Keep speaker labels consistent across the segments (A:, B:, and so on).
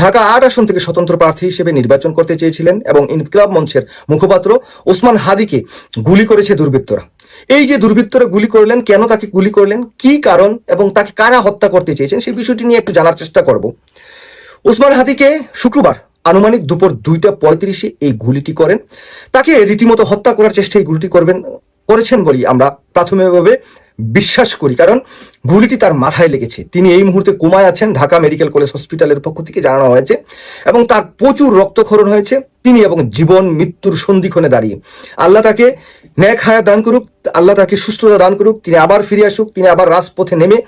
A: ঢাকা আট আসন থেকে স্বতন্ত্র প্রার্থী হিসেবে নির্বাচন করতে চেয়েছিলেন এবং ইনকিলাব মঞ্চের মুখপাত্র ওসমান হাদিকে গুলি করেছে দুর্বৃত্তরা। এই যে দুর্বৃত্তরা গুলি করলেন, কেন তাকে গুলি করলেন, কি কারণ এবং তাকে কারা হত্যা করতে চেয়েছেন, সেই বিষয়টি নিয়ে একটু জানার চেষ্টা করব। ওসমান হাদিকে শুক্রবার আনুমানিক দুপুর দুইটা পঁয়ত্রিশে এই গুলিটি করেন। তাকে রীতিমতো হত্যা করার চেষ্টা এই গুলিটি করবেন, করেছেন বলি আমরা প্রাথমিকভাবে বিশ্বাস করি, কারণ গুলিটি তার মাথায় লেগেছে। তিনি এই মুহূর্তে কোমায় আছেন, ঢাকা মেডিকেল কলেজ হসপিটালের পক্ষ থেকে জানানো হয়েছে, এবং তার প্রচুর রক্তক্ষরণ হয়েছে। তিনি এবং জীবন, মৃত্যুর সন্ধিক্ষণে দাঁড়িয়ে। আল্লাহ তাকে ন্যাক হায়া দান করুক, আল্লাহ তাকে সুস্থতা দান করুক, তিনি আবার ফিরে আসুক, তিনি আবার রাজপথে নেমে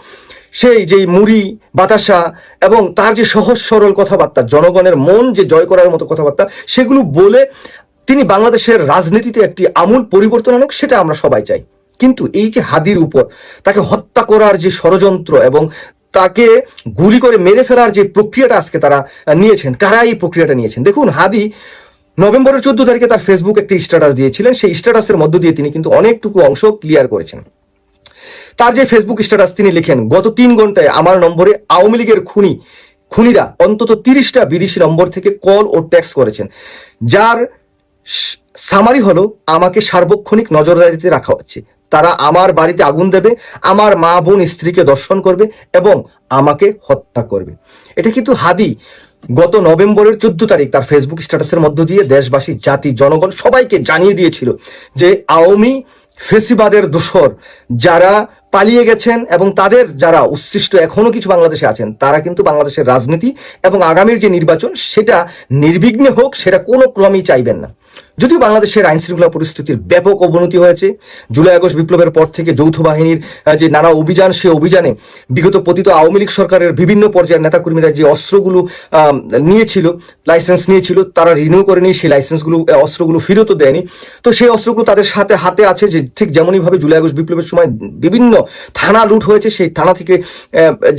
A: সেই যে মুড়ি, বাতাসা এবং তার যে সহজ সরল কথাবার্তা, জনগণের মন যে জয় করার মতো কথাবার্তা, সেগুলো বলে তিনি বাংলাদেশের রাজনীতিতে একটি আমূল পরিবর্তন আনুক, সেটা আমরা সবাই চাই। কিন্তু এই যে হাদির উপর তাকে হত্যা করার যে ষড়যন্ত্র এবং তাকে গুলি করে মেরে ফেলার যে প্রক্রিয়াটা আজকে তারা নিয়েছেন, কারা এই প্রক্রিয়াটা নিয়েছেন? দেখুন, হাদি নভেম্বরের চোদ্দ তারিখে তার ফেসবুক একটি স্ট্যাটাস দিয়েছিলেন। সেই স্ট্যাটাসের মধ্য দিয়ে তিনি কিন্তু অনেকটুকু অংশ ক্লিয়ার করেছেন। তার যে ফেসবুক স্ট্যাটাস তিনি লিখেন, গত তিন ঘন্টায় আমার নম্বরে আওয়ামী লীগের খুনি, খুনিরা অন্তত তিরিশটা বিদেশি নম্বর থেকে কল ও ট্যাক্স করেছেন। যার সামারি হলো, আমাকে সার্বক্ষণিক নজরদারিতে রাখা হচ্ছে। তারা আমার বাড়িতে আগুন দেবে, আমার মা বোন স্ত্রীকে দর্শন করবে এবং আমাকে হত্যা করবে। এটা কিন্তু হাদি গত নভেম্বরের চোদ্দ তারিখ তার ফেসবুক স্ট্যাটাসের মধ্য দিয়ে দেশবাসী, জাতি, জনগণ সবাইকে জানিয়ে দিয়েছিল যে আওয়ামী ফেসিবাদের দোসর যারা পালিয়ে গেছেন এবং তাদের যারা উচ্ছিষ্ট এখনও কিছু বাংলাদেশে আছেন, তারা কিন্তু বাংলাদেশের রাজনীতি এবং আগামীর যে নির্বাচন সেটা নির্বিঘ্নে হোক, সেটা কোনো ক্রমেই চাইবেন না। যদিও বাংলাদেশের আইন শৃঙ্খলা পরিস্থিতির ব্যাপক অবনতি হয়েছে, জুলাই আগস্ট বিপ্লবের পর থেকে যৌথ বাহিনীর যে নানা অভিযান, সে অভিযানে বিগত পতিত আওয়ামী লীগ সরকারের বিভিন্ন পর্যায়ের নেতাকর্মীরা যে অস্ত্রগুলো নিয়েছিল, লাইসেন্স নিয়েছিল, তারা রিনিউ করেনি, সেই লাইসেন্সগুলো অস্ত্রগুলো ফেরতও দেয়নি। তো সেই অস্ত্রগুলো তাদের সাথে, হাতে আছে যে ঠিক যেমনইভাবে জুলাই আগস্ট বিপ্লবের সময় বিভিন্ন থানা লুট হয়েছে, সেই থানা থেকে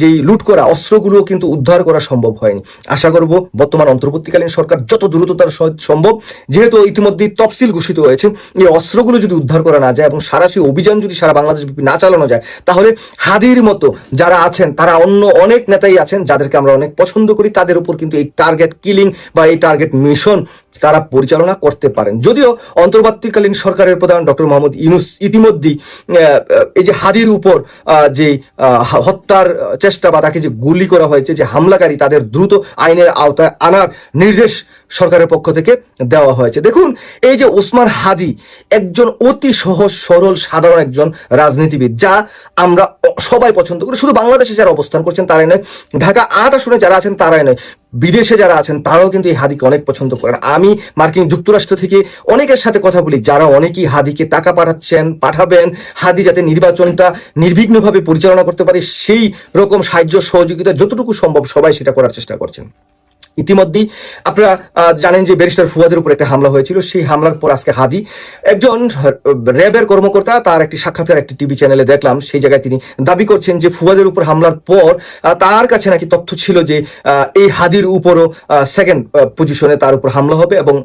A: যেই লুট করা অস্ত্রগুলো কিন্তু উদ্ধার করা সম্ভব হয়নি। আশা করব বর্তমান অন্তর্বর্তীকালীন সরকার যত দ্রুততার সম্ভব, যেহেতু ইতিমধ্যেই তফসিল ঘোষিত হয়েছে। এই অস্ত্রগুলো যদি উদ্ধার করা না যায় এবং সারা সেই অভিযান যদি সারা বাংলাদেশ না চালানো যায়, তাহলে হাদির মতো যারা আছেন, তারা অন্য অনেক নেতাই আছেন যাদেরকে আমরা অনেক পছন্দ করি, তাদের উপর কিন্তু এই টার্গেট কিলিং বা এই টার্গেট মিশন তারা পরিচালনা করতে পারেন। যদিও অন্তর্বর্তীকালীন সরকারের প্রধান ডক্টর মোহাম্মদ ইউনুস ইতিমধ্যেই এই যে হাদির উপর যে হত্যার চেষ্টা বা তাকে যে গুলি করা হয়েছে, যে হামলাকারী তাদের দ্রুত আইনের আওতায় আনার নির্দেশ সরকারের পক্ষ থেকে দেওয়া হয়েছে। দেখুন, এই যে ওসমান হাদি একজন অতি সহজ, সরল, সাধারণ একজন রাজনীতিবিদ, যা আমরা সবাই পছন্দ করি। শুধু বাংলাদেশে যারা অবস্থান করছেন তারাই নয়, ঢাকা আট আসনে যারা আছেন তারাই নয়, বিদেশে যারা আছেন তারাও কিন্তু এই হাদিকে অনেক পছন্দ করেন। আমি মার্কিন যুক্তরাষ্ট্র থেকে অনেকের সাথে কথা বলি, যারা অনেকেই হাদিকে টাকা পাঠাচ্ছেন, পাঠাবেন, হাদি যাতে নির্বাচনটা নির্বিঘ্নভাবে পরিচালনা করতে পারে, সেই রকম সাহায্য, সহযোগিতা যতটুকু সম্ভব সবাই সেটা করার চেষ্টা করছেন। ইতিমধ্যেই আপনারা জানেন যে ব্যারিস্টার ফুয়াদের উপর একটা হামলা হয়েছিল। সেই হামলার পর আজকে হাদি একজন র্যাবের কর্মকর্তা তার একটি সাক্ষাৎকার একটি টিভি চ্যানেলে দেখলাম। সেই জায়গায় তিনি দাবি করছেন যে ফুয়াদের উপর হামলার পর তার কাছে নাকি তথ্য ছিল যে এই হাদির উপরও সেকেন্ড পজিশনে তার উপর হামলা হবে এবং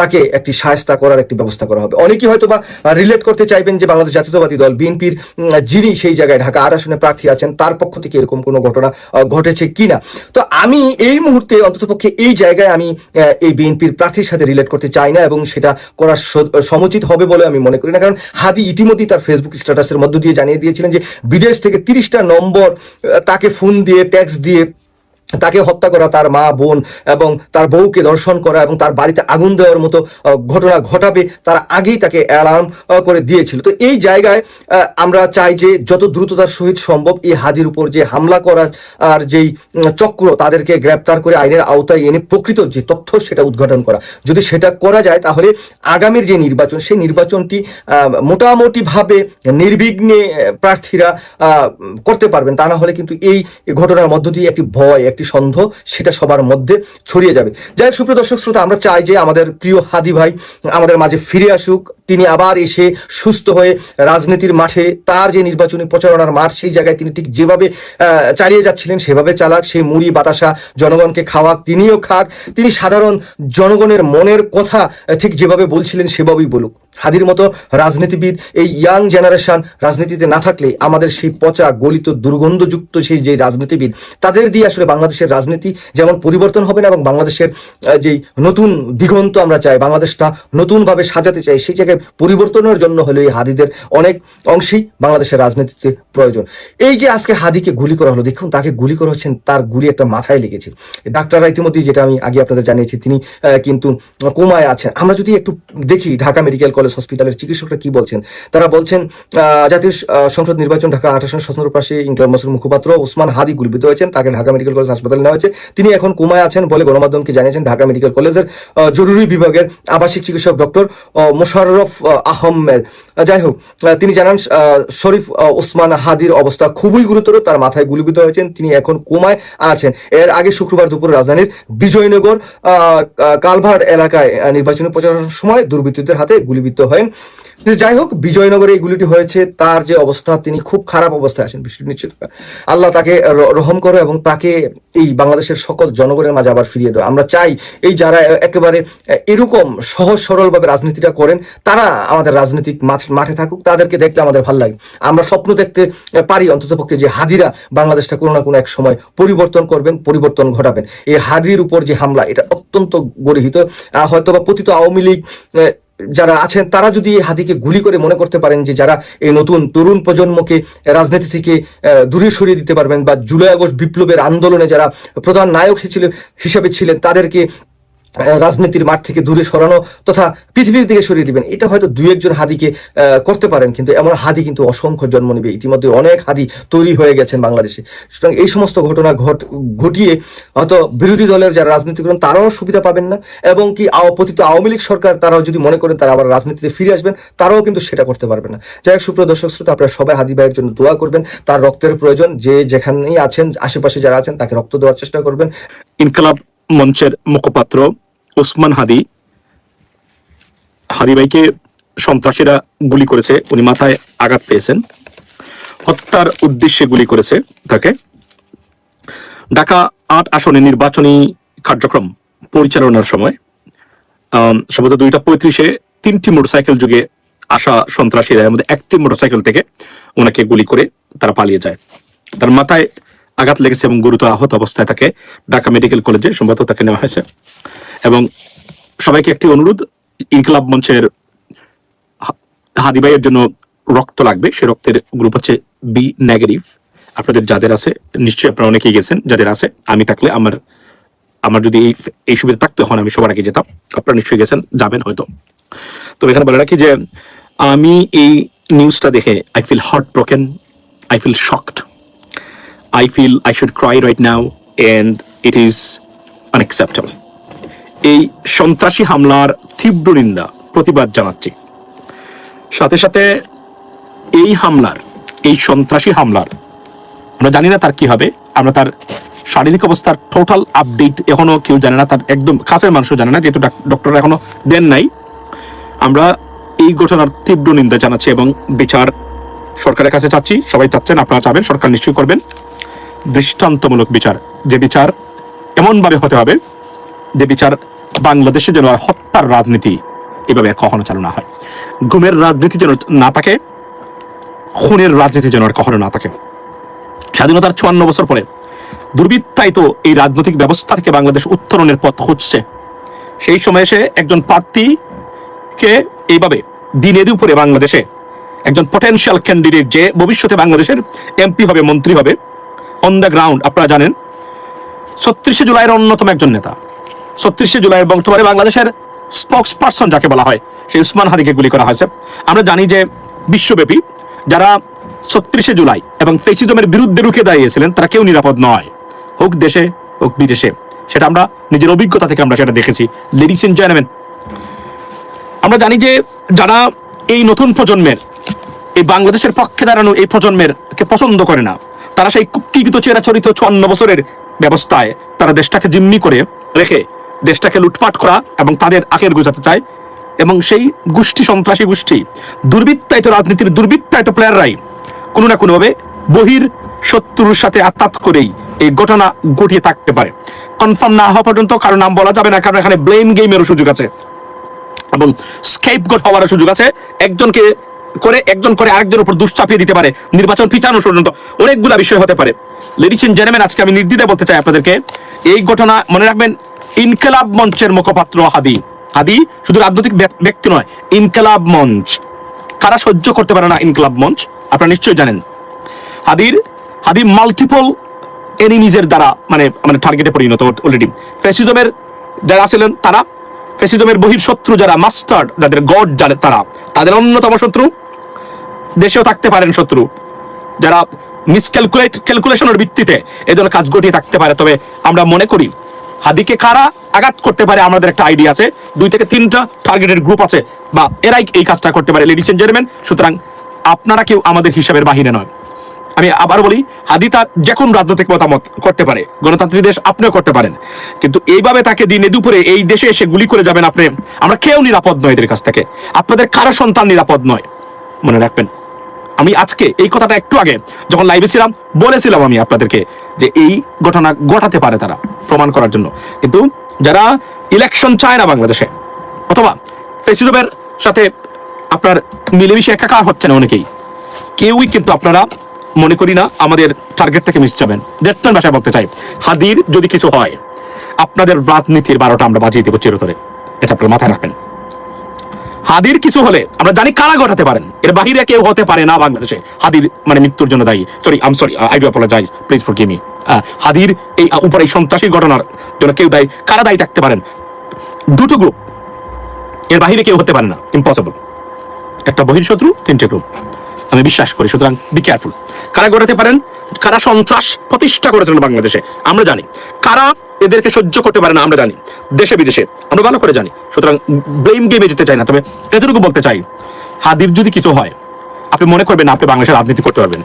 A: তাকে একটি সায়স্তা করার একটি ব্যবস্থা করা হবে। অনেকেই হয়তো বা রিলেট করতে চাইবেন যে বাংলাদেশ জাতীয়তাবাদী দল, বিএনপির যিনি সেই জায়গায় ঢাকা আট আসনে প্রার্থী আছেন, তার পক্ষ থেকে এরকম কোনো ঘটনা ঘটেছে কিনা? তো আমি এই মুহূর্তে অন্ততপক্ষে এই জায়গায় আমি এই বিএনপির প্রার্থীর সাথে রিলেট করতে চাই না এবং সেটা করা সমুচিত হবে বলে আমি মনে করি না। কারণ হাদি ইতিমধ্যেই তার ফেসবুক স্ট্যাটাসের মধ্য দিয়ে জানিয়ে দিয়েছিলেন যে, বিদেশ থেকে তিরিশটা নম্বর তাকে ফোন দিয়ে ট্যাক্স দিয়ে তাকে হত্যা করা, তার মা, বোন এবং তার বউকে দর্শন করা এবং তার বাড়িতে আগুন দেওয়ার মতো ঘটনা ঘটাবে, তার আগেই তাকে অ্যালার্ম করে দিয়েছিল। তো এই জায়গায় আমরা চাই যে যত দ্রুততার সহিত সম্ভব এই হাদির উপর যে হামলা করার, আর যেই চক্র তাদেরকে গ্রেপ্তার করে আইনের আওতায় এনে প্রকৃত যে তথ্য সেটা উদ্ঘাটন করা। যদি সেটা করা যায়, তাহলে আগামীর যে নির্বাচন, সেই নির্বাচনটি মোটামুটিভাবে নির্বিঘ্নে প্রার্থীরা করতে পারবেন। তা না হলে কিন্তু এই ঘটনার মধ্য দিয়ে একটি ভয়, একটি সন্দেহ, সেটা সবার মধ্যে ছড়িয়ে যাবে। যাই হোক, সুপ্রিয় দর্শক শ্রোতা, আমরা চাই যে আমাদের প্রিয় হাদি ভাই আমাদের মাঝে ফিরে আসুক। তিনি আবার এসে সুস্থ হয়ে রাজনীতির মাঠে তার যে নির্বাচনী প্রচারণার মাঠ, সেই জায়গায় তিনি ঠিক যেভাবে চালিয়ে যাচ্ছিলেন, সেভাবে চালাক, সেই মুড়ি বাতাসা জনগণকে খাওয়াক, তিনিও খাক। তিনি সাধারণ জনগণের মনের কথা ঠিক যেভাবে বলছিলেন, সেভাবেই বলুক। হাদির মতো রাজনীতিবিদ, এই ইয়াং জেনারেশন রাজনীতিতে না থাকলে আমাদের সেই পচা, গলিত, দুর্গন্ধযুক্ত সেই যে রাজনীতিবিদ, তাদের দিয়ে আসলে বাংলাদেশের রাজনীতি যেমন পরিবর্তন হবে না এবং বাংলাদেশের যেই নতুন দিগন্ত আমরা চাই, বাংলাদেশটা নতুনভাবে সাজাতে চাই, সেই জায়গায় পরিবর্তনের জন্য হলে এই হাদিদের অনেক অংশেই বাংলাদেশের রাজনীতিতে প্রয়োজন। এই যে আজকে হাদিকে গুলি করা হলো, দেখুন তাকে গুলি করা হচ্ছেন, তার গুলি একটা মাথায় লেগেছে। ডাক্তাররা ইতিমধ্যেই যেটা আমি আগে আপনাদের জানিয়েছি, তিনি কিন্তু কোমায় আছেন। আমরা যদি একটু দেখি ঢাকা মেডিকেল কলেজ হসপিটালের চিকিৎসকরা কি বলছেন, তারা বলছেন জাতীয় সংসদ নির্বাচন ঢাকা আঠাশ স্বতন্ত্র পাশে ইনকলাব মসুর মুখপাত্র ওসমান হাদি গুলিবিদ্ধ হয়েছেন, তাকে ঢাকা মেডিকেল কলেজ হাসপাতালে নেওয়া হয়েছে। তিনি এখন কোমায় আছেন বলে গণমাধ্যমকে জানিয়েছেন ঢাকা মেডিকেল কলেজের জরুরি বিভাগের আবাসিক চিকিৎসক ডক্টর মোশাররফ আহ, আহমেদ যাই হোক তিনি জানান শরীফ ওসমান হাদির অবস্থা খুবই গুরুতর তার মাথায় গুলিবিদ্ধ হয়েছেন তিনি এখন কোমায় আছেন। এর আগে শুক্রবার দুপুর রাজধানীর বিজয়নগর কালভার্ট এলাকায় নির্বাচনী প্রচারণার সময় দুর্বৃত্তদের হাতে গুলিবিদ্ধ কিন্তু যাই হোক বিজয়নগরে এই গুলিটি হয়েছে তার যে অবস্থা তিনি খুব খারাপ অবস্থায় আছেন বৃষ্টি নিশ্চিত। আল্লাহ তাকে রহম করো এবং তাকে এই বাংলাদেশের সকল জনগণের মাঝে আবার ফিরিয়ে দাও আমরা চাই এই যারা একেবারে এরকম সহজ সরলভাবে রাজনীতিটা করেন, তারা আমাদের রাজনৈতিক মাঠ- থাকুক, তাদেরকে দেখলে আমাদের ভালো লাগে। আমরা স্বপ্ন দেখতে পারি অন্ততপক্ষে যে হাদিরা বাংলাদেশটা কোনো না কোনো এক সময় পরিবর্তন করবেন, পরিবর্তন ঘটাবেন। এই হাদির উপর যে হামলা, এটা অত্যন্ত গরিহিত। হয়তোবা পতিত আওয়ামী লীগ যারা আছেন, তারা যদি এই হাদিকে গুলি করে মনে করতে পারেন যে যারা এই নতুন তরুণ প্রজন্মকে রাজনীতি থেকে দূরে সরিয়ে দিতে পারবেন বা জুলাই আগস্ট বিপ্লবের আন্দোলনে যারা প্রধান নায়ক হিসেবে ছিলেন, তাদেরকে রাজনীতির মাঠ থেকে দূরে সরানো তথা পৃথিবীর দিকে সরিয়ে দিবেন, এটা হয়তো দু একজন হাদিকে করতে পারেন, কিন্তু এমন হাদি কিন্তু অসংখ্য জন্ম নেবে। ইতিমধ্যে অনেক হাদি তৈরি হয়ে গেছেন বাংলাদেশে। সুতরাং এই সমস্ত ঘটনা ঘট, ঘটিয়ে হয়তো বিরোধী দলের যারা রাজনীতি করেন, তারাও সুবিধা পাবেন না, এবং কি পতিত আওয়ামী লীগ সরকার, তারাও যদি মনে করেন তারা আবার রাজনীতিতে ফিরে আসবেন, তারাও কিন্তু সেটা করতে পারবে না। যাই হোক, সুপ্রিয় দর্শক শ্রোতা, আপনারা সবাই হাদি ভাইয়ের জন্য দোয়া করবেন, তার রক্তের প্রয়োজন, যে যেখানেই আছেন, আশেপাশে যারা আছেন, তাকে রক্ত দেওয়ার চেষ্টা করবেন।
B: ইনকালাব মঞ্চের মুখপাত্র ওসমান হাদি হাদি ভাইকে সন্ত্রাসীরা গুলি করেছে। উনি মাথায় আঘাত পেয়েছেন। হত্যার উদ্দেশ্যে গুলি করেছে তাকে। ঢাকা আট আসনে নির্বাচনী কার্যক্রম পরিচালনার সময় সম্ভবত দুইটা পঁয়ত্রিশে তিনটি মোটরসাইকেল যুগে আসা সন্ত্রাসীরা, এর মধ্যে একটি মোটরসাইকেল থেকে ওনাকে গুলি করে তারা পালিয়ে যায়। তার মাথায় আঘাত লেগেছে এবং গুরুতর আহত অবস্থায় তাকে ঢাকা মেডিকেল কলেজে সম্ভবত তাকে নেওয়া হয়েছে। এবং সবাইকে একটি অনুরোধ, ইনকলাব মঞ্চের হা- হাদি ভাইয়ের জন্য রক্ত লাগবে, সে রক্তের গ্রুপ হচ্ছে বি নেগেটিভ আপনাদের যাদের আছে, নিশ্চয়ই আপনারা অনেকেই গেছেন, যাদের আছে, আমি থাকলে আমার আমার যদি এই এই সুবিধা থাকতো, এখন আমি সবার আগে যেতাম, আপনারা নিশ্চয়ই গেছেন, যাবেন হয়তো তো এখানে বলে রাখি যে, আমি এই নিউজটা দেখে I feel heart broken I feel shocked I feel I should cry right now, and it is unacceptable. এই সন্ত্রাসী হামলার তীব্র নিন্দা, প্রতিবাদ জানাচ্ছি। সাথে সাথে এই হামলার, এই সন্ত্রাসী হামলার, আমরা জানি না তার কি হবে, আমরা তার শারীরিক অবস্থার টোটাল আপডেট এখনও কেউ জানে না, তার একদম কাছের মানুষও জানে না, যেহেতু ডক্টর এখনও দেন নাই। আমরা এই ঘটনার তীব্র নিন্দা জানাচ্ছি এবং বিচার সরকারের কাছে চাচ্ছি, সবাই চাচ্ছেন, আপনারা চাবেন, সরকার নিশ্চয়ই করবেন। দৃষ্টান্তমূলক বিচার, যে বিচার এমনভাবে হতে হবে, যে বিচার বাংলাদেশে যেন আর হত্যার রাজনীতি এভাবে আর কখনো চালু না হয়। ঘুমের রাজনীতি যেন না থাকে, খুনের রাজনীতি যেন আর কখনো না থাকে। স্বাধীনতার চুয়ান্ন বছর পরে দুর্বৃত্তায়িত এই রাজনৈতিক ব্যবস্থা থেকে বাংলাদেশ উত্তরণের পথ খুঁজছে। সেই সময় এসে একজন প্রার্থীকে এইভাবে দিনের উপরে বাংলাদেশে একজন পটেনশিয়াল ক্যান্ডিডেট যে ভবিষ্যতে বাংলাদেশের এমপি হবে, মন্ত্রী হবে অন দ্য গ্রাউন্ড আপনারা জানেন, ছত্রিশে জুলাইয়ের অন্যতম একজন নেতা। ছত্রিশে জুলাইয়ের বর্তমানে বাংলাদেশের স্পোক্স পার্সন যাকে বলা হয় সেই উসমান হাদিকে গুলি করা হয়েছে। আমরা জানি যে বিশ্বব্যাপী যারা ছত্রিশে জুলাই এবং ফেসিজমের বিরুদ্ধে রুখে দাঁড়িয়েছিলেন, তারা কেউ নিরাপদ নয়। হোক দেশে, হোক বিদেশে। সেটা আমরা নিজের অভিজ্ঞতা থেকে আমরা সেটা দেখেছি। লেডিস এন্ড জেন্টলম্যান আমরা জানি যে যারা এই নতুন প্রজন্মের, এই বাংলাদেশের পক্ষে দাঁড়ানো এই প্রজন্মের কে পছন্দ করে না, তারা সেই কুক্ষিগত, চেরাচরিত, চুয়ান্ন বছরের ব্যবস্থায় তারা দেশটাকে জিম্মি করে রেখে দেশটাকে লুটপাট করা এবং তাদের আখের গুজাতে চায়। এবং সেই গোষ্ঠী সন্ত্রাসী গোষ্ঠী, দুর্বৃত্তায়িত রাজনীতির দুর্বৃত্তায়িত প্লেয়াররাই কোনো না কোনোভাবে বহির শত্রুর সাথে আত্মাত করেই এই ঘটনা ঘটিয়ে থাকতে পারে। কনফার্ম না হওয়া পর্যন্ত কারও নাম বলা যাবে না, কারণ এখানে ব্লেম গেমেরও সুযোগ আছে। এবং স্কেপ গোট হওয়ার সুযোগ আছে। একজনকে করে, একজন করে আরেকজনের উপর দুশ্চাপিয়ে দিতে পারে। নির্বাচন পিছানো পর্যন্ত অনেকগুলা বিষয় হতে পারে। লেডিস এন্ড জেন্টলম্যান আজকে আমি নির্দ্বিধায় বলতে চাই আপনাদেরকে, এই ঘটনা মনে রাখবেন ইনকেলাব মঞ্চের মুখপাত্র হাদি। হাদি শুধু রাজনৈতিক ব্যক- ব্যক্তি নয়, ইনকেলাব মঞ্চ। কারা সহ্য করতে পারে না ইনকেলাব মঞ্চ? আপনারা নিশ্চয়ই জানেন। হাদির হাদি মাল্টিপল এনিমিজের দ্বারা মানে মানে টার্গেটে পরিণত অলরেডি ফ্যাসিজমের যারা ছিলেন তারা ফ্যাসিজমের বহির শত্রু যারা মাস্টার্ড যাদের গড যারা তারা, তাদের অন্যতম শত্রু, দেশেও থাকতে পারেন শত্রু। যারা মিসক্যালকুলেট ক্যালকুলেশনের ভিত্তিতে ধরনের কাজ ঘটিয়ে থাকতে পারে, তবে আমরা মনে করি হাদিকে কারা আঘাত করতে পারে আমাদের একটা আইডিয়া আছে। দুই থেকে তিনটা টার্গেটেড গ্রুপ আছে বা এরাই এই কাজটা করতে পারে। লেডিস এন্ড জেন্টলম্যান সুতরাং আপনারা কেউ আমাদের হিসাবের বাহিরে নয়। আমি আবার বলি, হাদি তার যে কোন রাজনৈতিক মতামত করতে পারে, গণতান্ত্রিক দেশ আপনিও করতে পারেন। কিন্তু এইভাবে তাকে দিনে দুপুরে এই দেশে এসে গুলি করে যাবেন আপনি, আমরা কেউ নিরাপদ নয় এদের কাছ থেকে। আপনাদের কারও সন্তান নিরাপদ নয়। মনে রাখবেন। আমি আজকে এই কথাটা একটু আগে যখন লাইভে ছিলাম, বলেছিলাম আমি আপনাদেরকে যে এই ঘটনা ঘটাতে পারে তারা প্রমাণ করার জন্য। কিন্তু যারা ইলেকশন চায় না বাংলাদেশে, অথবা ফেসিজমের সাথে আপনার মিলেমিশে একাকার হচ্ছে না অনেকেই, কেউই কিন্তু আপনারা মনে করি না আমাদের টার্গেট থেকে মিস যাবেন। দেখতেন ভাষায় বলতে চাই, হাদির যদি কিছু হয়, আপনাদের রাজনীতির বারোটা আমরা বাজিয়ে দেবো চিরতরে। এটা আপনার মাথায় রাখবেন। হাদির কিছু হলে আমরা জানি কারা ঘটাতে পারেন। এর বাহিরে কেউ হতে পারে না বাংলাদেশে। হাদির মানে মৃত্যুর জন্য দায়ী। Sorry um sorry I do apologise please for me হাদির এই উপরে এই সন্ত্রাসী ঘটনার জন্য কেউ দায়ী, কারা দায়ী থাকতে পারেন? দুটো গ্রুপ এর বাহিরে কেউ হতে পারে না। ইম্পসিবল একটা বহির্শত্রু তিনটে গ্রুপ আমি বিশ্বাস করি, সুতরাং বি কেয়ারফুল কারা ঘটাতে পারেন? কারা সন্ত্রাস প্রতিষ্ঠা করেছেন বাংলাদেশে? আমরা জানি। কারা এদেরকে সহ্য করতে পারে না, আমরা জানি। দেশে, বিদেশে। আমরা ভালো করে জানি। সুতরাং ব্লেম গেমে যেতে চাই না। তবে এতটুকু বলতে চাই হাদির যদি কিছু হয়, আপনি মনে করবেন আপনি বাংলাদেশের রাজনীতি করতে পারবেন।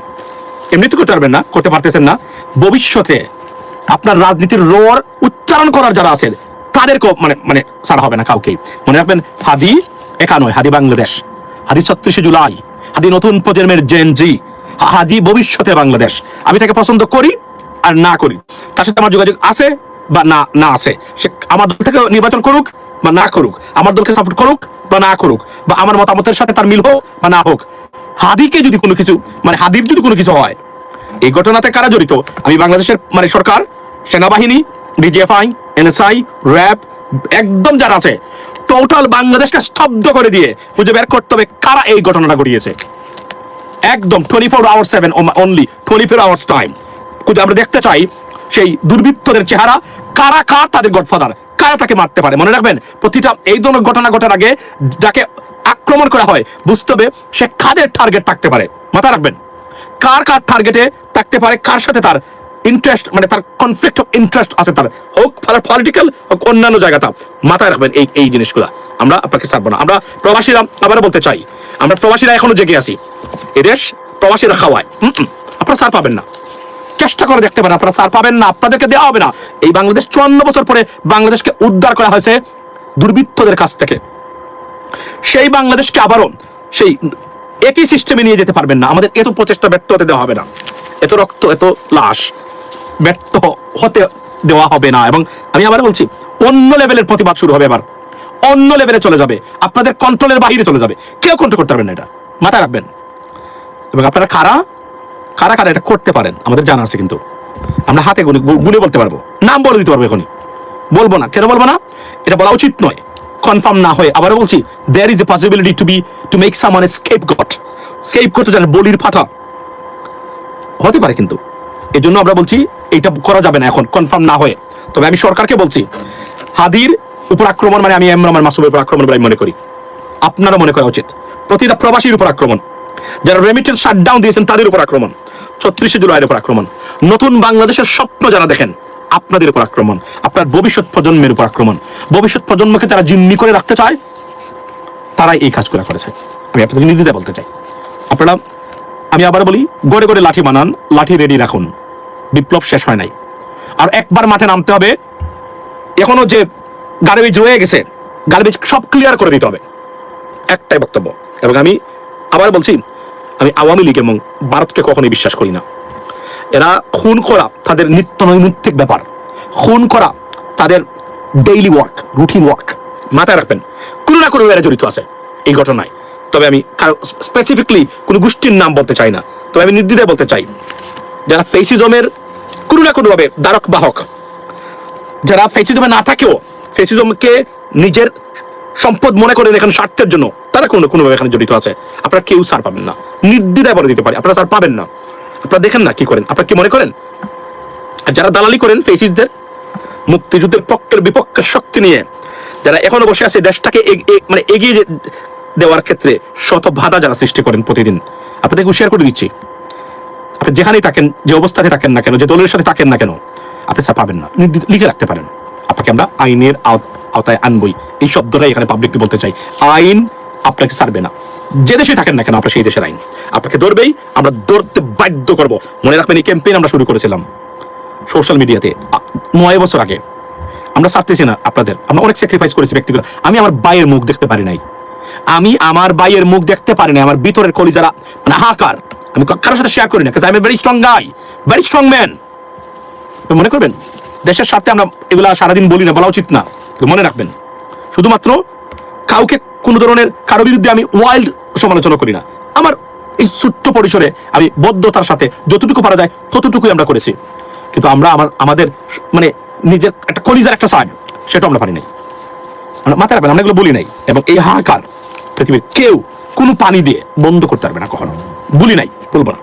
B: এমনিতে করতে পারবেন না, করতে পারতেছেন না। ভবিষ্যতে আপনার রাজনীতির রোর উচ্চারণ করার যারা আছেন তাদেরকেও মানে মানে ছাড়া হবে না কাউকেই। মনে রাখবেন, হাদি একা নয় হাদি বাংলাদেশ। হাদি ছত্রিশে জুলাই, হাদি নতুন প্রজন্মের জেন জি হাদি ভবিষ্যতে বাংলাদেশ। আমি তাকে পছন্দ করি আর না করি। তার সাথে আমার যোগাযোগ আছে বা না না আছে। সে আমার দল থেকে নির্বাচন করুক বা না করুক, আমার দলকে সাপোর্ট করুক বা না করুক, বা আমার মতামতের সাথে তার মিল হোক বা না হোক। হাদিকে যদি কোনো কিছু মানে হাদির যদি কোনো কিছু হয়, এই ঘটনাতে কারা জড়িত? আমি বাংলাদেশের মানে সরকার, সেনাবাহিনী, ডিজিএফআই, এনএসআই, র্যাব, একদম যারা আছে টোটাল বাংলাদেশকে স্তব্ধ করে দিয়ে খুঁজে বের করতে হবে কারা এই ঘটনাটা ঘটিয়েছে। একদম twenty four hour seven only twenty four hours time খুঁজে আমরা দেখতে চাই, সেই দুর্বৃত্তদের চেহারা কারা কার তাদের গডফাদার কারা তাকে মারতে পারে, মনে রাখবেন? প্রতিটা এই ধরনের ঘটনা ঘটার আগে যাকে আক্রমণ করা হয়, বুঝতে হবে সে কাদের টার্গেট থাকতে পারে মাথা রাখবেন। কার কার টার্গেটে থাকতে পারে, কার সাথে তার ইন্টারেস্ট মানে তার কনফ্লিক্ট অফ ইন্টারেস্ট আছে তার, হোক পলিটিক্যাল হোক অন্যান্য জায়গাটা। মাথায় রাখবেন এই এই জিনিসগুলা। আমরা আপনাকে ছাড়বো না। আমরা প্রবাসীরা আবার বলতে চাই আমরা প্রবাসীরা এখনও জেগে আছি। এদেশ প্রবাসীরা খাওয়ায়। আপনারা সার পাবেন না। চেষ্টা করে দেখতে পারেন, আপনারা সার পাবেন না, আপনাদেরকে দেওয়া হবে না। এই বাংলাদেশ চুয়ান্ন বছর পরে বাংলাদেশকে উদ্ধার করা হয়েছে দুর্বৃত্তদের কাছ থেকে। সেই বাংলাদেশকে আবারও সেই একই সিস্টেমে নিয়ে যেতে পারবেন না। আমাদের এত প্রচেষ্টা ব্যর্থ হতে দেওয়া হবে না। এত রক্ত, এত লাশ ব্যর্থ হতে দেওয়া হবে না। এবং আমি আবার বলছি, অন্য লেভেলের প্রতিবাদ শুরু হবে এবার। অন্য লেভেলে চলে যাবে। আপনাদের কন্ট্রোলের বাইরে চলে যাবে। কেউ কন্ট্রোল করতে পারবেন না এটা। মাথায় রাখবেন। এবং আপনারা কারা? কারা কারা এটা করতে পারেন? আমাদের জানা আছে কিন্তু। আমরা হাতে গুনে গুনে বলতে পারব। নাম বলে দিতে পারব এখনই। বলব না। কেন বলব না? এটা বলা উচিত নয়। কনফার্ম না হয়ে আবারও বলছি there is a possibility to be to make সামান স্কেপ গট স্কেপ করতে জানে বলির ফাটা হতে পারে কিন্তু। এই জন্য আমরা বলছি এটা করা যাবে না এখন। কনফার্ম না হয়ে। তবে আমি সরকারকে বলছি, হাদির উপর আক্রমণ মানে আমি এমরান মাসুমের উপর আক্রমণ বলে মনে করি। আপনারা মনে করা উচিত। প্রতিটা প্রবাসীর উপর আক্রমণ। যারা রেমিটেড শাটডাউন দিয়েছেন, তাদের উপর আক্রমণ। ছত্রিশে জুলাইয়ের উপর আক্রমণ। নতুন বাংলাদেশের স্বপ্ন যারা দেখেন, আপনাদের উপর আক্রমণ। আপনার ভবিষ্যৎ প্রজন্মের উপর আক্রমণ। ভবিষ্যৎ প্রজন্মকে যারা জিম্মি করে রাখতে চায়, তারাই এই কাজগুলো করেছে। আমি আপনাদের নির্দিতে বলতে চাই। আপনারা, আমি আবার বলি, গড়ে গড়ে লাঠি বানান, লাঠি রেডি রাখুন। বিপ্লব শেষ হয় নাই। আর একবার মাঠে নামতে হবে। এখনও যে গার্বেজ রয়ে গেছে। গার্বেজ সব ক্লিয়ার করে দিতে হবে। একটাই বক্তব্য। এবং আমি আবার বলছি, আমি আওয়ামী লীগ এবং ভারতকে কখনোই বিশ্বাস করি না। এরা খুন করা তাদের নিত্য নৈমিত্তিক ব্যাপার। খুন করা তাদের ডেইলি ওয়ার্ক রুটিন ওয়ার্ক মাথায় রাখবেন। কোনো না কোনো এরা জড়িত আছে এই ঘটনায়। তবে আমি স্পেসিফিকলি কোনো গোষ্ঠীর নাম বলতে চাই না। তবে আমি নির্দ্বিধায় বলতে চাই, যারা ফেসিজমের কোনো না কোনোভাবে দ্বারক বাহক, যারা ফেসিজমে না থাকেও ফেসিজমকে নিজের সম্পদ মনে করেন এখানে স্বার্থের জন্য, তারা কোনো কোনোভাবে এখানে জড়িত আছে। আপনারা কেউ সার পাবেন না। নির্দ্বিধায় বলে দিতে পারে, আপনারা সার পাবেন না। আপনারা দেখেন না কি করেন। আপনারা কি মনে করেন? আর যারা দালালি করেন ফেসিসদের মুক্তিযুদ্ধের পক্ষের বিপক্ষের শক্তি নিয়ে, যারা এখনও বসে আছে দেশটাকে মানে এগিয়ে দেওয়ার ক্ষেত্রে শত বাধা যারা সৃষ্টি করেন প্রতিদিন, আপনাদেরকে শেয়ার করে দিচ্ছি। আপনি যেখানেই থাকেন, যে অবস্থাতে থাকেন না কেন, যে দলের সাথে থাকেন না কেন, আপনি তা পাবেন না। লিখে রাখতে পারেন। আপনাকে আমরা আইনের আওত- আওতায় আনবই। এই শব্দটাই এখানে পাবলিকলি বলতে চাই। আইন আপনাকে ছাড়বে না। যে দেশে থাকেন না কেন, আপনার সেই দেশের আইন। আপনাকে ধরবেই, আমরা ধরতে বাধ্য করব। মনে রাখবেন এই ক্যাম্পেইন আমরা শুরু করেছিলাম সোশ্যাল মিডিয়াতে নয় বছর আগে। আমরা ছাড়তেছি না আপনাদের। আমরা অনেক স্যাক্রিফাইস করেছি ব্যক্তিগত। আমি আমার বাইয়ের মুখ দেখতে পারি নাই। আমি আমার বাইয়ের মুখ দেখতে পারি নাই। আমার ভিতরের কলি যারা মানে হাহাকার, আমি কারোর সাথে শেয়ার করি না আমি very strong guy very strong man মনে করবেন দেশের স্বার্থে আমরা এগুলা সারাদিন বলি না, বলা উচিত না। মনে রাখবেন, শুধুমাত্র কাউকে কোনো ধরনের, কারও বিরুদ্ধে আমি ওয়াইল্ড সমালোচনা করি না। আমার এই ছোট্ট পরিসরে আমি বদ্ধতার সাথে যতটুকু পারা যায়, ততটুকুই আমরা করেছি। কিন্তু আমরা আমার, আমাদের মানে নিজের একটা কলিজার একটা সাইড সেটা আমরা পারি নাই। আমরা মাথায় রাখবেন, আমরা এগুলো বলি নাই। এবং এই হাহাকার পৃথিবীর কেউ কোনো পানি দিয়ে বন্ধ করতে পারবে না কখনো। বলি নাই, বলব না।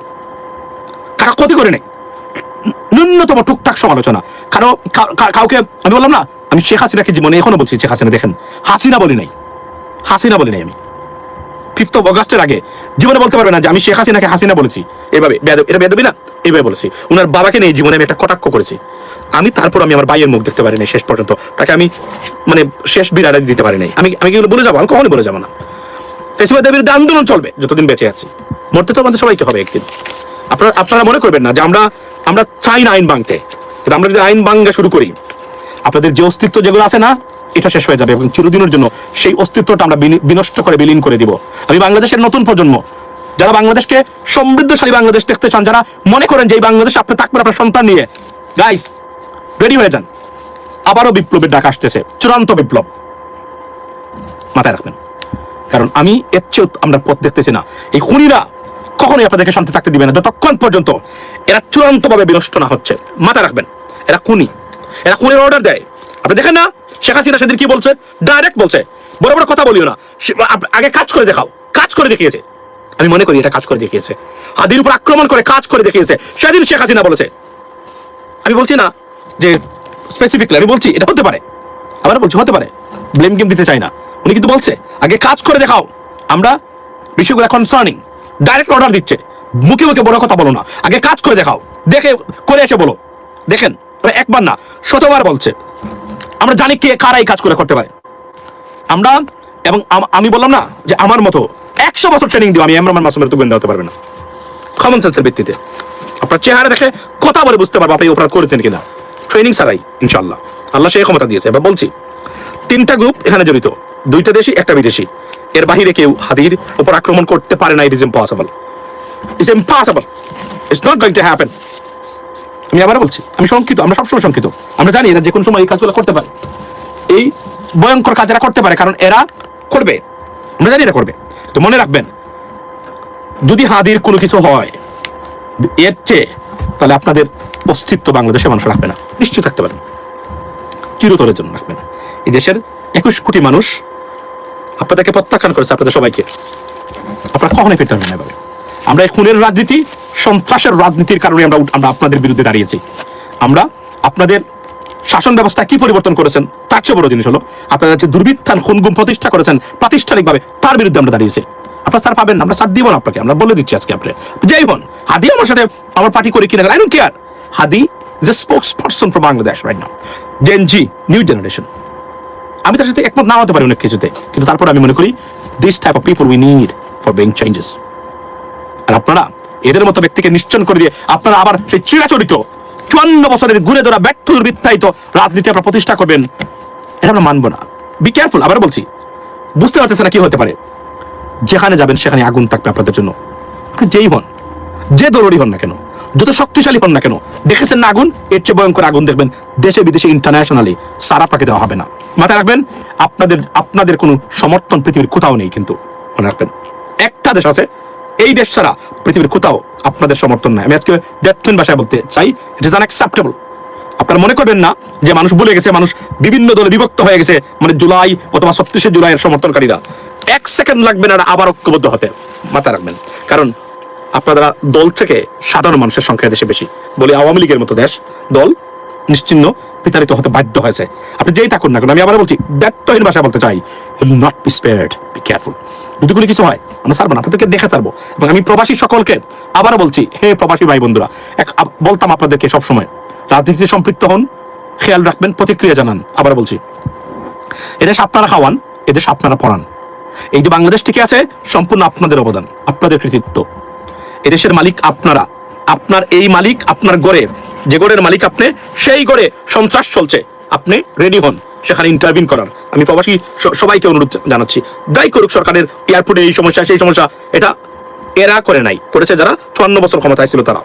B: কারও ক্ষতি করে নাই। ন্যূনতম টুকটাক সমালোচনা। কারও কাউকে আমি বললাম না, আমি শেখ হাসিনাকে জীবনে এখনও বলছি, শেখ হাসিনা দেখেন। হাসিনা বলি নাই। হাসিনা বলি নাই আমি। ফিফথ অফ অগাস্টের আগে জীবনে বলতে পারবে না যে আমি শেখ হাসিনাকে হাসিনা বলেছি। এভাবে এটা বেদবি না? এইভাবে বলেছি। উনার বাবাকে নিয়ে জীবনে আমি একটা কটাক্ষ করেছি। আমি তারপর আমি আমার ভাইয়ের মুখ দেখতে পারি নাই শেষ পর্যন্ত। তাকে আমি মানে শেষ বিরাট দিতে পারি নাই। আমি আমি কি এগুলো বলে যাব? আমি কখনই বলে যাব না। ফেসিবাদের বিরুদ্ধে আন্দোলন চলবে, যতদিন বেঁচে আছি। মরতে তো আমাদের সবাইকে হবে একদিন। আপনারা আপনারা মনে করবেন না যে আমরা আমরা চাই না আইন ভাঙতে। কিন্তু আমরা যদি আইন ভাঙ্গা শুরু করি, আপনাদের যে অস্তিত্ব যেগুলো আছে না, এটা শেষ হয়ে যাবে এবং চিরদিনের জন্য সেই অস্তিত্বটা আমরা বিনষ্ট করে বিলীন করে দিব। আমি বাংলাদেশের নতুন প্রজন্ম, যারা বাংলাদেশকে সমৃদ্ধশালী বাংলাদেশ দেখতে চান, যারা মনে করেন যে এই বাংলাদেশ আপনি থাকবেন আপনার সন্তান নিয়ে গাইস রেডি হয়ে যান। আবারও বিপ্লবের ডাক আসতেছে, চূড়ান্ত বিপ্লব। মাথায় রাখবেন। কারণ আমি এর চেয়েও আমরা পথ দেখতেছি না। এই খুনিরা কখনোই আপনাদেরকে শান্তি থাকতে দিবে না। যতক্ষণ পর্যন্ত এরা চূড়ান্তভাবে বিনষ্ট না হচ্ছে, মাথায় রাখবেন, এরা খুনি, এরা খুনের অর্ডার দেয়। আপনি দেখেন না, শেখ হাসিনা সেদিন কি বলছে? ডাইরেক্ট বলছে। বড় বড় কথা বলিও না। আগে কাজ করে দেখাও, কাজ করে দেখিয়েছে। আমি মনে করি এটা কাজ করে দেখিয়েছে। হাদির উপর আক্রমণ করে কাজ করে দেখিয়েছে। সেদিন শেখ হাসিনা বলেছে। আমি বলছি না যে স্পেসিফিকলি আমি বলছি এটা হতে পারে। আবার বলছি, হতে পারে। ব্লেম গেম দিতে চাই না। উনি কিন্তু বলছে, আগে কাজ করে দেখাও। আমরা বিষয়গুলো কনসার্নিং ডাইরেক্ট অর্ডার দিচ্ছে। মুখে মুখে বড় কথা বলো না। আগে কাজ করে দেখাও। দেখে, করে এসে বলো। দেখেন একবার না, শতবার বলছে। আমরা জানি কে কারা এই কাজ করে করতে পারে। আমরা এবং আমি বললাম না যে আমার মতো একশো বছর ট্রেনিং দিব। আমি এমরান মাসুমের তো গোয়েন্দা হতে পারবে না। কমন সেন্সের ভিত্তিতে। আপনার চেহারা দেখে কথা বলে বুঝতে পারব আপনি অপরাধ করেছেন কিনা। ট্রেনিং ছাড়াই ইনশাল্লাহ আল্লাহ সেই ক্ষমতা দিয়েছে। এবার বলছি, তিনটা গ্রুপ এখানে জড়িত। দুইটা দেশি, একটা বিদেশি। এর বাহিরে কেউ হাদির উপর আক্রমণ করতে পারে না it is impossible it's impossible it's not going to happen আমি আবার বলছি, আমি শঙ্কিত, আমরা সবসময় শঙ্কিত। আমরা জানি এরা যে কোনো সময় এই কাজগুলো করতে পারে। এই ভয়ঙ্কর কাজ এরা করতে পারে, কারণ এরা করবে। আমরা জানি এরা করবে। তো মনে রাখবেন, যদি হাদির কোনো কিছু হয়, এর চেয়ে, তাহলে আপনাদের অস্তিত্ব বাংলাদেশের মানুষ রাখবে না। নিশ্চয় থাকতে পারেন চিরতরের জন্য রাখবেন এই দেশের একুশ কোটি মানুষ আপনাদেরকে প্রত্যাখ্যান করেছে আপনাদের সবাইকে। আপনারা কখনোই ফিরতে পারবেন না এভাবে। আমরা এই খুনের রাজনীতি সন্ত্রাসের রাজনীতির কারণে আমরা আমরা আপনাদের বিরুদ্ধে দাঁড়িয়েছি। আমরা আপনাদের শাসন ব্যবস্থা কি পরিবর্তন করেছেন তার চেয়ে বড় জিনিস হলো আপনারা যে দুর্বৃত্তান খুনগুম প্রতিষ্ঠা করেছেন প্রাতিষ্ঠানিকভাবে তার বিরুদ্ধে আমরা দাঁড়িয়েছি। আপনারা স্যার পাবেন না, আমরা স্যার দিব না আপনাকে আমরা বলে দিচ্ছি আজকে আপনি যাই হন। হাদি আমার সাথে আমার পার্টি করে কিনা I don't care Hadi a spokesperson for Bangladesh right now Gen Z new generation আমি তার সাথে একমত না হতে পারি অনেক কিছুতে। কিন্তু তারপর আমি মনে করি this type of people we need for being changes আর আপনারা, এদের মতো ব্যক্তিকে নিশ্চন করে দিয়ে আপনারা আবার সেই চিরাচরিত চুয়ান্ন বছরের ঘুরে ধরা ব্যর্থ দুর্বৃত্তায়িত রাজনীতি আপনারা প্রতিষ্ঠা করবেন, এটা আমরা মানবো না। বি কেয়ারফুল আবার বলছি, বুঝতে পারতেছে না কি হতে পারে। যেখানে যাবেন সেখানে আগুন থাকবে আপনাদের জন্য। আপনি যেই হন যে দরুরি হন না কেন, যত শক্তিশালী হন না কেন, দেখেছেন না আগুন? এর চেয়ে ভয়ঙ্কর আগুন দেখবেন দেশে বিদেশে ইন্টারন্যাশনালি সারা আপনাকে দেওয়া হবে না। মাথায় রাখবেন, আপনাদের আপনাদের কোনো সমর্থন পৃথিবীর কোথাও নেই কিন্তু। মনে রাখবেন, একটা দেশ আছে, এই দেশ ছাড়া পৃথিবীর কোথাও আপনাদের সমর্থন নাই। আমি আজকে ডেথিন ভাষায় বলতে চাই ইট ইজ আনএক্সেপ্টেবল আপনারা মনে করবেন না যে মানুষ ভুলে গেছে, মানুষ বিভিন্ন দলে বিভক্ত হয়ে গেছে মানে জুলাই অথবা ছত্রিশে জুলাইয়ের সমর্থনকারীরা। এক সেকেন্ড লাগবে না আবার ঐক্যবদ্ধ হতে। মাথায় রাখবেন, কারণ আপনারা দল থেকে সাধারণ মানুষের সংখ্যা দেশে বেশি। বলি আওয়ামী লীগের মতো দেশ, দল নিশ্চিন্ন বিতাড়িত হতে বাধ্য হয়েছে। আপনি যেই থাকুন না কেন, আমি আবার বলছি দ্যাটহীন ভাষা বলতে চাই not be spared be careful যদি কোনো কিছু হয়, আমরা ছাড়বো না, আপনাদেরকে দেখে ছাড়বো। এবং আমি প্রবাসী সকলকে আবারও বলছি, হে প্রবাসী ভাই বন্ধুরা, এক বলতাম আপনাদেরকে সবসময়, রাজনীতিতে সম্পৃক্ত হন, খেয়াল রাখবেন, প্রতিক্রিয়া জানান আবার বলছি। এদেশ আপনারা খাওয়ান, এদেশ আপনারা পড়ান। এই যে বাংলাদেশ টিকে আছে, সম্পূর্ণ আপনাদের অবদান, আপনাদের কৃতিত্ব। এদেশের মালিক আপনারা। আপনার এই মালিক, আপনার গড়ে, যে গড়ের মালিক আপনি, সেই গড়ে সন্ত্রাস চলছে। আপনি রেডি হন, সেখানে ইন্টারভিন করার। আমি প্রবাসী সবাইকে অনুরোধ জানাচ্ছি, দায়ী করুক সরকারের এয়ারপোর্টে এই সমস্যা, সেই সমস্যা। এটা এরা করে নাই, করেছে যারা, চুয়ান্ন বছর ক্ষমতায় ছিল তারা।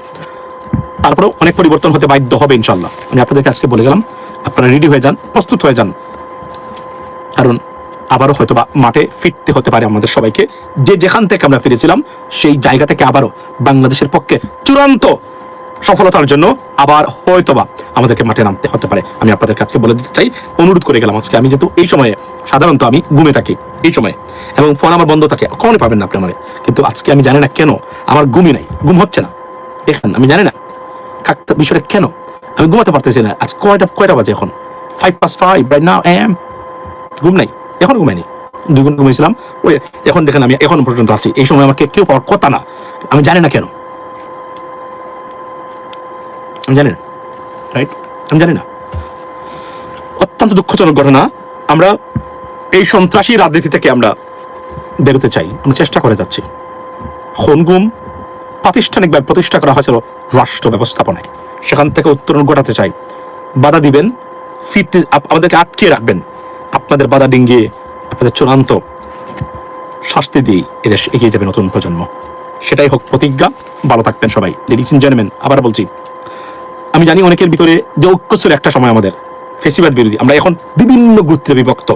B: তারপরেও অনেক পরিবর্তন হতে বাধ্য হবে ইনশাল্লাহ আমি আপনাদেরকে আজকে বলে গেলাম, আপনারা রেডি হয়ে যান, প্রস্তুত হয়ে যান। কারণ আবারও হয়তো বা মাঠে ফিরতে হতে পারে আমাদের সবাইকে। যে যেখান থেকে আমরা ফিরেছিলাম, সেই জায়গা থেকে আবারও বাংলাদেশের পক্ষে চূড়ান্ত সফলতার জন্য আবার হয়তোবা আমাদেরকে মাঠে নামতে হতে পারে। আমি আপনাদের কাছে বলে দিতে চাই, অনুরোধ করে গেলাম আজকে, আমি যেহেতু এই সময়ে সাধারণত আমি ঘুমে থাকি, এই সময়ে, এবং ফোন আমার বন্ধ থাকে, কখনই পাবেন না আপনি আমারে। কিন্তু আজকে আমি জানি না কেন, আমার ঘুমই নাই, ঘুম হচ্ছে না। এখন আমি জানি না কাকটা বিষয়টা কেন, আমি ঘুমাতে পারতেছি না। আজ কয়টা কয়টা বাজে এখন? Five past five right now M ঘুম নাই। এখন ঘুমাইনি দুই ঘণ্টা ঘুমাইছিলাম ওই এখন দেখেন আমি এখন পর্যন্ত আছি। এই সময় আমাকে কেউ পাওয়ার কথা না। আমি জানি না কেন। আমি জানি না রাইট আমি জানি না। অত্যন্ত দুঃখজনক ঘটনা। আমরা এই সন্ত্রাসী রাজনীতি থেকে আমরা বেরোতে চাই। আমি চেষ্টা করে যাচ্ছি। খুন প্রাতিষ্ঠানিকভাবে প্রতিষ্ঠা করা হয়েছিল রাষ্ট্র ব্যবস্থাপনায়। সেখান থেকে উত্তরণ ঘটাতে চাই। বাধা দিবেন ফিরতে আমাদেরকে আটকে রাখবেন। আপনাদের বাধা ডিঙ্গিয়ে আপনাদের চূড়ান্ত শাস্তি দিয়ে এদেশ এগিয়ে যাবে নতুন প্রজন্ম। সেটাই হোক প্রতিজ্ঞা। ভালো থাকবেন সবাই। লেডিস এন্ড জেন্টলম্যান আবার বলছি, আমি জানি অনেকের ভিতরে যে ঐক্য একটা সময় আমাদের। ফেসিবাদ বিরোধী। আমরা এখন বিভিন্ন গুরুত্বে বিভক্ত।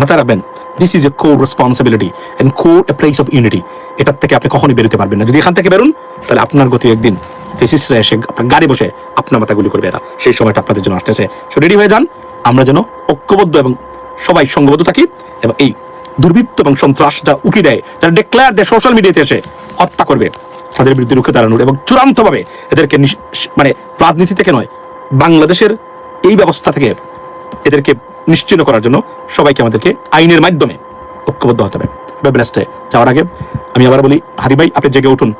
B: মাথায় রাখবেন this is a core responsibility and core a place of unity এটার থেকে আপনি কখনই বেরোতে পারবেন না। যদি এখান থেকে বেরোন, তাহলে আপনার গতি একদিন ফেসিসরা এসে আপনার গাড়ি বসে আপনার মাথা গুলি করবে। এরা সেই সময়টা আপনাদের জন্য আসতেছে। সো রেডি হয়ে যান, আমরা যেন ঐক্যবদ্ধ এবং সবাই সঙ্গবদ্ধ থাকি এবং এই দুর্বৃত্ত এবং সন্ত্রাস যা উকি দেয় যারা ডিক্লেয়ার দেয় সোশ্যাল মিডিয়াতে এসে হত্যা করবে, তাদের বিরুদ্ধে রুখে দাঁড়ানোর এবং চূড়ান্তভাবে এদেরকে মানে রাজনীতি থেকে নয় বাংলাদেশের এই ব্যবস্থা থেকে এদেরকে নিশ্চিন্ন করার জন্য সবাইকে আমাদেরকে আইনের মাধ্যমে ঐক্যবদ্ধ হতে হবে। ব্যাবলাস্টে যাওয়ার আগে আমি আবার বলি, হাদি ভাই, আপনি জেগে উঠুন।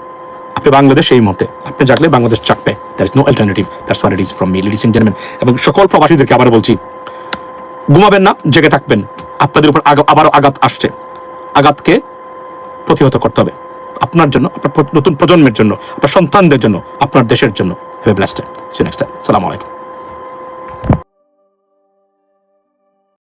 B: আপনি বাংলাদেশ এই মুহূর্তে। আপনি জাগলে Bangladesh চাকবে there is no alternative that's what it is from me ladies and gentleman এবং সকল প্রবাসীদেরকে আবার বলছি, ঘুমাবেন না, জেগে থাকবেন। আপনাদের উপর আবারও আঘাত আসছে। আঘাতকে প্রতিহত করতে হবে। আপনার জন্য, আপনার নতুন প্রজন্মের জন্য, আপনার সন্তানদের জন্য, আপনার দেশের জন্য। Have a see next time সালামু আলাইকুম